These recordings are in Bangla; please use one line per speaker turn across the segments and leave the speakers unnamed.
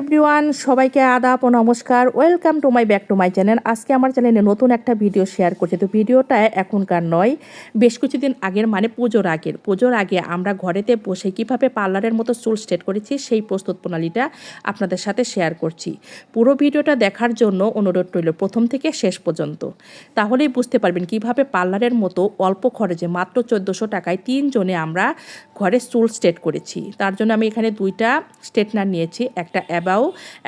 এভরিওয়ান, সবাইকে আদাব ও নমস্কার। Welcome to my back to my channel আজকে আমার চ্যানেলে নতুন একটা ভিডিও শেয়ার করছি। তো ভিডিওটা এখনকার নয়, বেশ কিছুদিন আগের মানে পুজোর আগের। পুজোর আগে আমরা ঘরেতে বসে কীভাবে পার্লারের মতো চুল স্ট্রেট করেছি, সেই প্রস্তুত প্রণালীটা আপনাদের সাথে শেয়ার করছি। পুরো ভিডিওটা দেখার জন্য অনুরোধ রইল প্রথম থেকে শেষ পর্যন্ত। তাহলেই বুঝতে পারবেন কীভাবে পার্লারের মতো অল্প খরচে মাত্র চোদ্দোশো টাকায় তিনজনে আমরা ঘরে চুল স্ট্রেট করেছি। তার জন্য আমি এখানে দুইটা স্ট্রেটনার নিয়েছি, একটা অ্যাবাউ,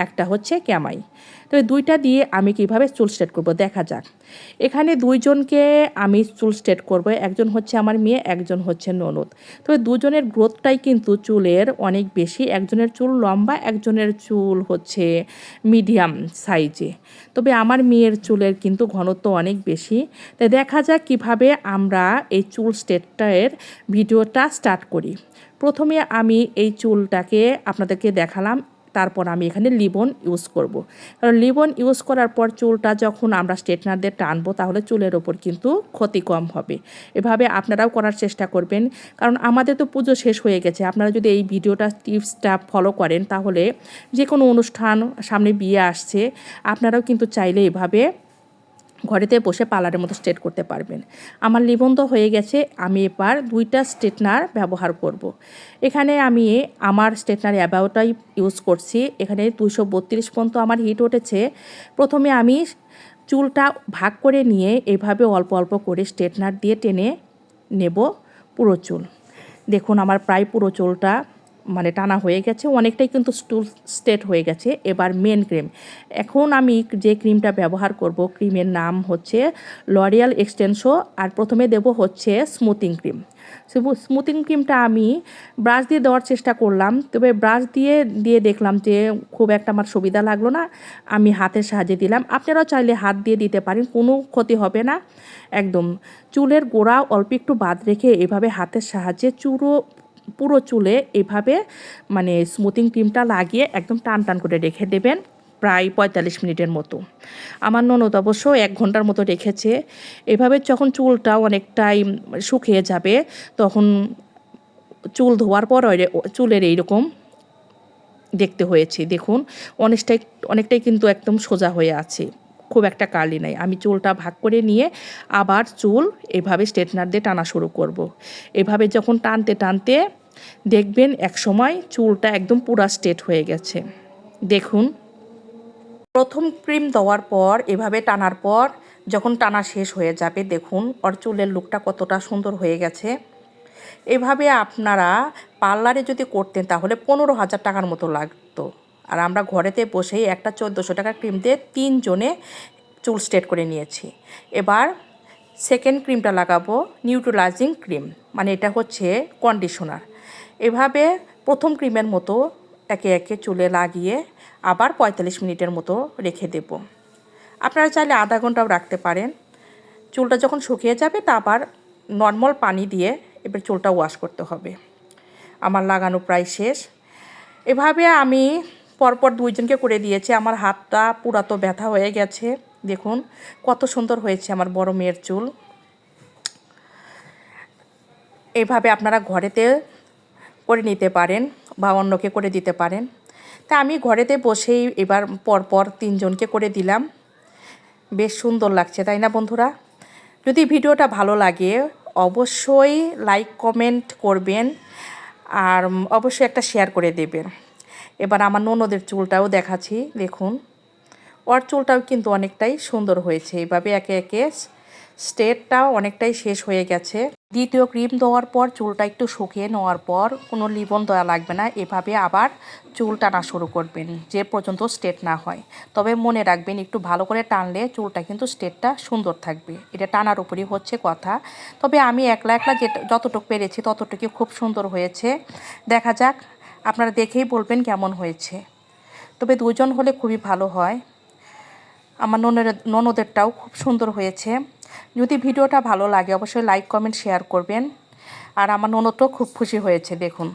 একটা হচ্ছে ক্যামাই। তো দুইটা দিয়ে আমি কীভাবে চুল স্ট্রেট করব দেখা যাক। এখানে দুইজনকে আমি চুল স্ট্রেট করব, একজন হচ্ছে আমার মেয়ে, একজন হচ্ছে ননদ। তবে দুজনের গ্রোথটাই কিন্তু চুলের অনেক বেশি, একজনের চুল লম্বা, একজনের চুল হচ্ছে মিডিয়াম সাইজে। তবে আমার মেয়ের চুলের কিন্তু ঘনত্ব অনেক বেশি। তাই দেখা যাক কীভাবে আমরা এই চুল স্টেটটার ভিডিওটা স্টার্ট করি। প্রথমে আমি এই চুলটাকে আপনাদেরকে দেখালাম তারপর আমি এখানে লিবন ইউজ করব। কারণ লিবন ইউজ করার পর চুলটা যখন আমরা স্ট্রেটনার দিয়ে টানবো, তাহলে চুলের ওপর কিন্তু ক্ষতি কম হবে। এভাবে আপনারাও করার চেষ্টা করবেন। কারণ আমাদের তো পুজো শেষ হয়ে গেছে। আপনারা যদি এই ভিডিওটা টিপসটা ফলো করেন, তাহলে যে কোনো অনুষ্ঠান সামনে বিয়ে আসছে, আপনারাও কিন্তু চাইলে এভাবে ঘরেতে বসে পার্লারের মতো স্ট্রেট করতে পারবেন। আমার নিবন্ধ হয়ে গেছে, আমি এবার দুইটা স্ট্রেটনার ব্যবহার করব। এখানে আমি আমার স্ট্রেটনার অ্যাবাউটাই ইউজ করছি, এখানে দুশো বত্রিশ পর্যন্ত আমার হিট উঠেছে। প্রথমে আমি চুলটা ভাগ করে নিয়ে এভাবে অল্প অল্প করে স্ট্রেটনার দিয়ে টেনে নেব পুরো চুল। দেখুন আমার প্রায় পুরো চুলটা মানে টানা হয়ে গেছে, অনেকটাই কিন্তু স্টুল স্টেট হয়ে গেছে। এবার মেন ক্রিম এখন আমি যে ক্রিমটা ব্যবহার করব ক্রিমের নাম হচ্ছে লরিয়াল এক্সটেনশো আর প্রথমে দেব হচ্ছে স্মুথিং ক্রিম স্মুথিং ক্রিমটা আমি ব্রাশ দিয়ে দেওয়ার চেষ্টা করলাম, তবে ব্রাশ দিয়ে দিয়ে দেখলাম যে খুব একটা আমার সুবিধা লাগল না। আমি হাতের সাহায্যে দিলাম। আপনারাও চাইলে হাত দিয়ে দিতে পারেন, কোনো ক্ষতি হবে না। একদম। চুলের গোড়া অল্প একটু বাদ রেখে এভাবে হাতের সাহায্যে চুরো পুরো চুলে এভাবে মানে স্মুথিং ক্রিমটা লাগিয়ে একদম টান টান করে রেখে দেবেন প্রায় পঁয়তাল্লিশ মিনিটের মতো। আমার ননদ অবশ্য এক ঘণ্টার মতো রেখেছে। এভাবে যখন চুলটা অনেকটাই শুকিয়ে যাবে, তখন চুল ধোয়ার পর চুলের এইরকম দেখতে হয়েছে। দেখুন, অনেকটাই অনেকটাই কিন্তু একদম সোজা হয়ে আছে। খুব একটা কালি নাই। আমি চুলটা ভাগ করে নিয়ে আবার চুল এভাবে স্ট্রেটনার দিয়ে টানা শুরু করব। এভাবে যখন টানতে টানতে দেখবেন এক সময় চুলটা একদম পুরা স্ট্রেট হয়ে গেছে। দেখুন। প্রথম ক্রিম দেওয়ার পর, এভাবে টানার পর যখন টানা শেষ হয়ে যাবে, দেখুন ওর চুলের লুকটা কতটা সুন্দর হয়ে গেছে। এভাবে আপনারা পার্লারে যদি করতেন তাহলে পনেরো হাজার টাকার মতো লাগতো। আর আমরা ঘরেতে বসেই একটা চোদ্দোশো টাকার ক্রিম দিয়ে তিনজনে চুল স্ট্রেট করে নিয়েছি। এবার সেকেন্ড ক্রিমটা লাগাবো নিউট্রোলাইজিং ক্রিম মানে এটা হচ্ছে কন্ডিশনার এভাবে প্রথম ক্রিমের মতো একে একে চুলে লাগিয়ে আবার পঁয়তাল্লিশ মিনিটের মতো রেখে দেব। আপনারা চাইলে আধা ঘন্টাও রাখতে পারেন। চুলটা যখন শুকিয়ে যাবে তা আবার নর্মাল পানি দিয়ে এবার চুলটা ওয়াশ করতে হবে। আমার লাগানো প্রায় শেষ। এভাবে আমি পরপর দুইজনকে করে দিয়েছে। আমার হাতটা পুরাতো ব্যথা হয়ে গেছে। দেখুন, কত সুন্দর হয়েছে আমার বড় মেয়ের চুল। এভাবে আপনারা ঘরেতে করে নিতে পারেন বা অন্যকে করে দিতে পারেন। তা আমি ঘরেতে বসেই এবার পরপর তিনজনকে করে দিলাম। বেশ সুন্দর লাগছে, তাই না বন্ধুরা? যদি ভিডিওটা ভালো লাগে, অবশ্যই লাইক, কমেন্ট করবেন আর অবশ্যই একটা শেয়ার করে দেবেন। এবার আমার ননদের চুলটাও দেখাচ্ছি, দেখুন। ওর চুলটাও কিন্তু অনেকটাই সুন্দর হয়েছে এইভাবে একে একে স্টেটটাও অনেকটাই শেষ হয়ে গেছে। দ্বিতীয় ক্রিম দেওয়ার পর চুলটা একটু শুকিয়ে নেওয়ার পর কোনো লিবন দেওয়া লাগবে না, এভাবে আবার চুল টানা শুরু করবেন, যে পর্যন্ত স্টেট না হয়। তবে মনে রাখবেন, একটু ভালো করে টানলে চুলটা কিন্তু স্টেটটা সুন্দর থাকবে, এটা টানার উপরই হচ্ছে কথা। তবে আমি একলা একলা যে যতটুকু পেরেছি ততটুকু খুব সুন্দর হয়েছে। দেখা যাক আপনারা দেখেই বলবেন কেমন হয়েছে। তবে দুজন হলে খুবই ভালো হয়। আমার ননের ননদেরটাও খুব সুন্দর হয়েছে। যদি ভিডিওটা ভালো লাগে, অবশ্যই লাইক কমেন্ট শেয়ার করবেন। আর আমার ননদও খুব খুশি হয়েছে, দেখুন।